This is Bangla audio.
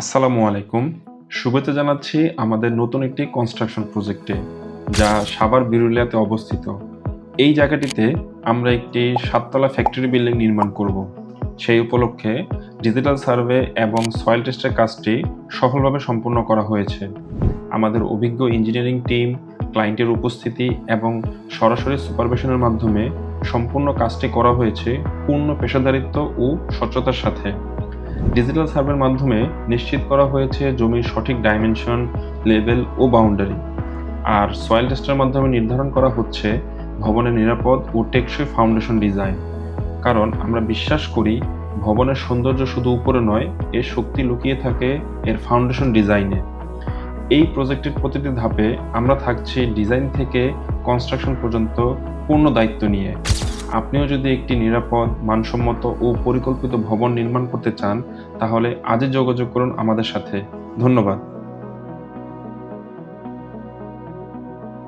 আসসালামু আলাইকুম। শুভেচ্ছা জানাচ্ছি আমাদের নতুন একটি কনস্ট্রাকশন প্রজেক্টে যা সাভার বিরুলিয়াতে অবস্থিত। এই জায়গাটিতে আমরা একটি সাততলা ফ্যাক্টরি বিল্ডিং নির্মাণ করব। সেই উপলক্ষে ডিজিটাল সার্ভে এবং সয়েল টেস্টের কাজটি সফলভাবে সম্পূর্ণ করা হয়েছে। আমাদের অভিজ্ঞ ইঞ্জিনিয়ারিং টিম ক্লায়েন্টের উপস্থিতি এবং সরাসরি সুপারভিশনের মাধ্যমে সম্পূর্ণ কাজটি করা হয়েছে পূর্ণ পেশাদারিত্ব ও স্বচ্ছতার সাথে। ডিজিটাল সার্ভের মাধ্যমে নিশ্চিত করা হয়েছে জমির সঠিক ডাইমেনশন লেভেল ও বাউন্ডারি আর সয়েল টেস্টের মাধ্যমে নির্ধারণ করা হচ্ছে ভবনের নিরাপদ ও টেকসই ফাউন্ডেশন ডিজাইন কারণ আমরা বিশ্বাস করি ভবনের সৌন্দর্য শুধু উপরে নয়, এর শক্তি লুকিয়ে থাকে এর ফাউন্ডেশন ডিজাইনে এই প্রজেক্টের প্রতিটি ধাপে আমরা থাকছি ডিজাইন থেকে কনস্ট্রাকশন পর্যন্ত পূর্ণ দায়িত্ব নিয়ে। আপনিও যদি একটি নিরাপদ, মানসম্মত ও পরিকল্পিত ভবন নির্মাণ করতে চান, তাহলে আজই যোগাযোগ করুন আমাদের সাথে। ধন্যবাদ।